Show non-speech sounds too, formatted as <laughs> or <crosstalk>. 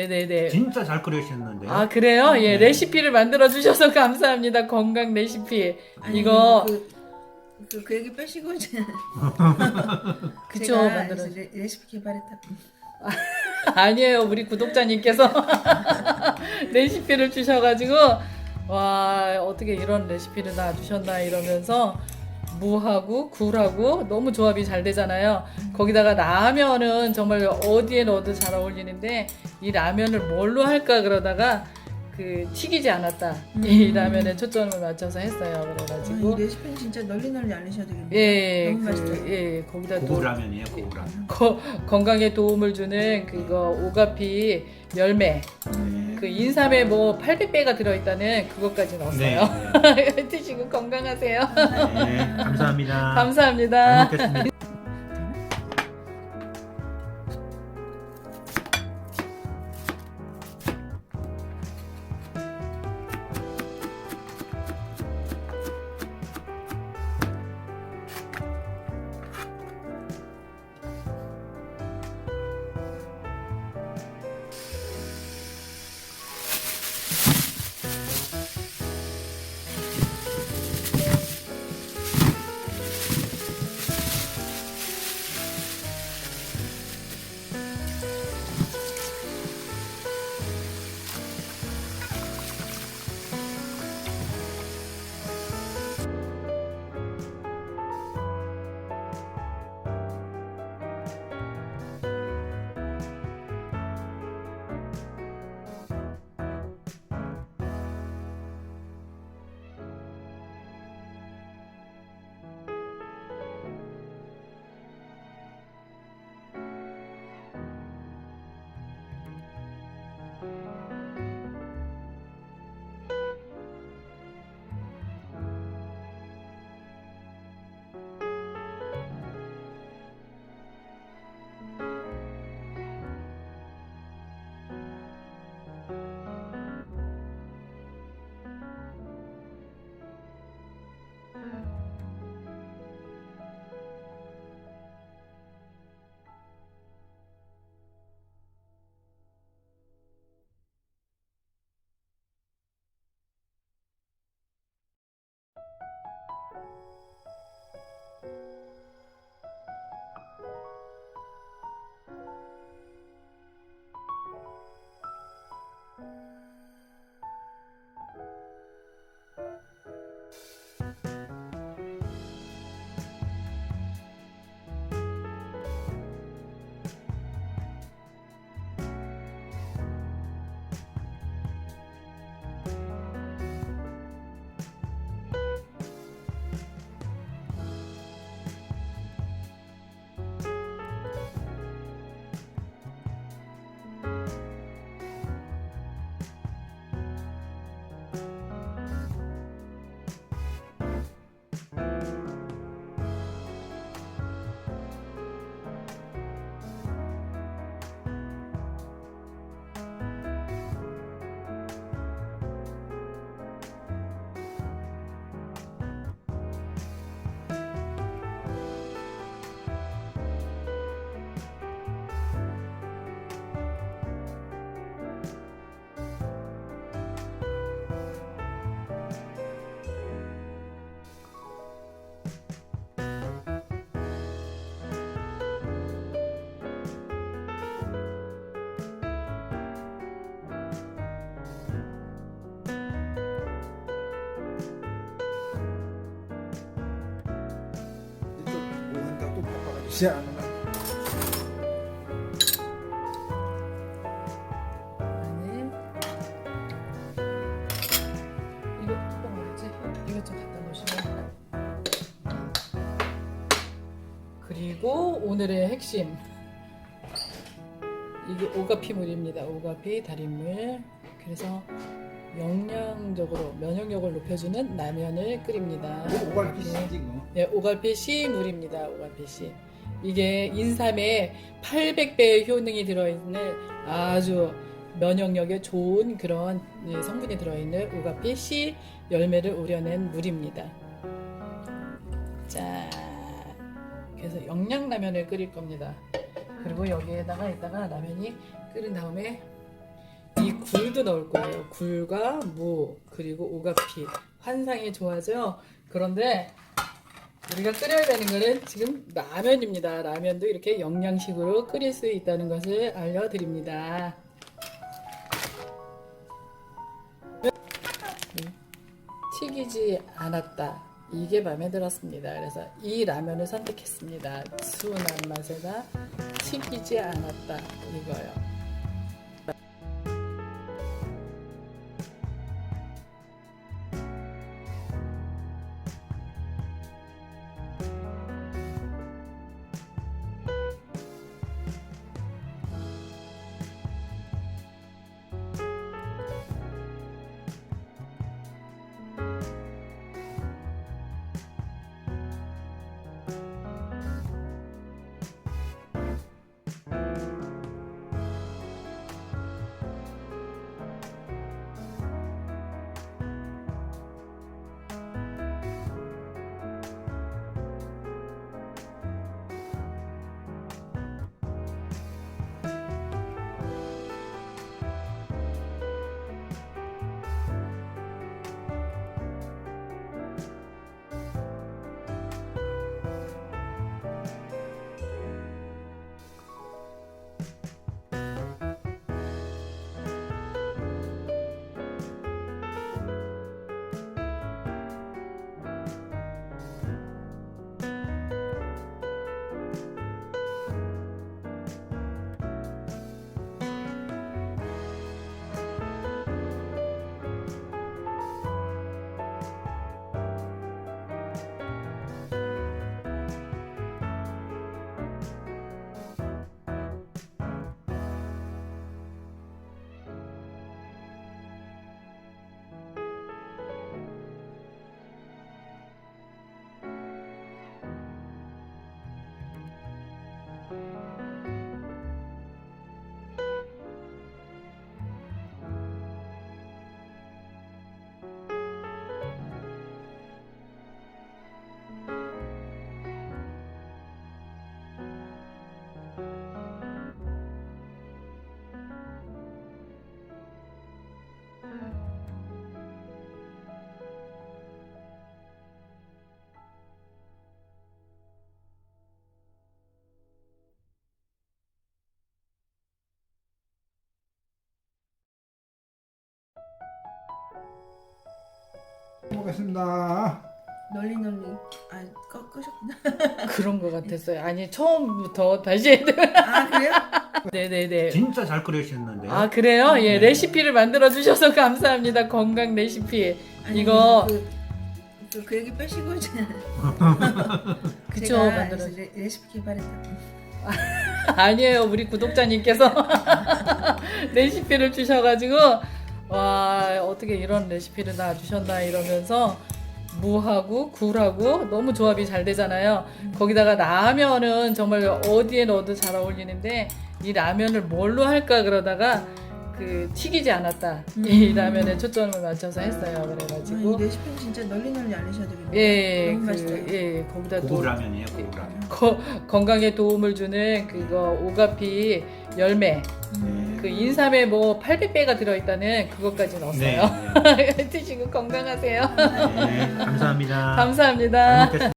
네네네. 진짜 잘 끓이셨는데요. 아 그래요? 예 네. 레시피를 만들어 주셔서 <laughs> 감사합니다. 건강 레시피. 아니, 이거 그, 그, 그 얘기 빼시고 이제 <laughs> 그쵸 제가 만들어. 이제 레, 레시피 개발했다. <laughs> 아니에요 우리 구독자님께서 레시피를 주셔가지고 와 어떻게 이런 레시피를 다 주셨나 이러면서 무하고 굴하고 너무 조합이 잘 되잖아요. 거기다가 라면은 정말 어디에 넣어도 잘 어울리는데 이 라면을 뭘로 할까 그러다가 그 튀기지 않았다. 이 음. 라면에 초점을 맞춰서 했어요. 아, 그래가지고 이 레시피는 진짜 널리 널리 알리셔야 되겠네요. 예, 너무. 그, 예, 거기다 또 고구라면이에요, 고구라면. 거- 건강에 도움을 주는 그거 오가피 열매 네. 그 인삼에 뭐 800배가 들어있다는 그것까지 네. 넣었어요. 네. <laughs> 드시고 건강하세요. 네, 감사합니다. <laughs> 감사합니다. 잘 먹겠습니다. 또 바빠가지고 시작 안 하나? 아니. 이거 뚜껑 뭐지? 이것 좀 갖다 놓으시면. 그리고 오늘의 핵심. 이게 오가피물입니다. 오가피 달인물. 그래서 영양적으로 면역력을 높여주는 라면을 끓입니다. 뭐 오갈 네. 비슷하지 뭐. 네, 오갈피 씨 물입니다. 오갈피 씨. 이게 인삼에 800배의 효능이 들어있는 아주 면역력에 좋은 그런 이 성분이 들어있는 오가피 씨 열매를 우려낸 물입니다. 자, 그래서 영양라면을 끓일 겁니다. 그리고 여기에다가 이따가 라면이 끓은 다음에 이 굴도 넣을 거예요. 굴과 무 그리고 오가피 환상이 좋아져. 그런데 우리가 끓여야 되는 거는 지금 라면입니다. 라면도 이렇게 영양식으로 끓일 수 있다는 것을 알려드립니다. 튀기지 않았다. 이게 마음에 들었습니다. 그래서 이 라면을 선택했습니다. 순한 맛에다 튀기지 않았다. 이거요. 먹겠습니다. 널리 널리. 아 꺼, 끄셨구나. <laughs> 그런 것 같았어요. 아니 처음부터 다시 해야 돼요. <laughs> 아 그래요? 네네네. <laughs> 진짜 잘 끓이셨는데요. 아 그래요? 예 네. 레시피를 만들어 주셔서 감사합니다. 건강 레시피. 이거 그, 그, 그 얘기 빼시고 이제 그쵸 제가 만들어. 레, 레시피 개발했다고. 아니에요 우리 구독자님께서 레시피를 주셔가지고 와 어떻게 이런 레시피를 다 주셨나 이러면서 무하고 굴하고 너무 조합이 잘 되잖아요. 거기다가 라면은 정말 어디에 넣어도 잘 어울리는데 이 라면을 뭘로 할까 그러다가 그 튀기지 않았다 이 음. 라면에 초점을 맞춰서 했어요. 아, 그래가지고 이 레시피는 진짜 널리 널리 알리셔야 되겠네요. 예, 너무 맛있어요. 그, 예, 거기다 또 고우라면이에요, 고우라면. 거, 건강에 도움을 주는 그거 오가피 열매 음. 그 인삼에 뭐 800배가 들어있다는 그것까지 네. 넣었어요. 네. 드시고 건강하세요. 네, 감사합니다. <laughs> 감사합니다. 잘 먹겠습니다.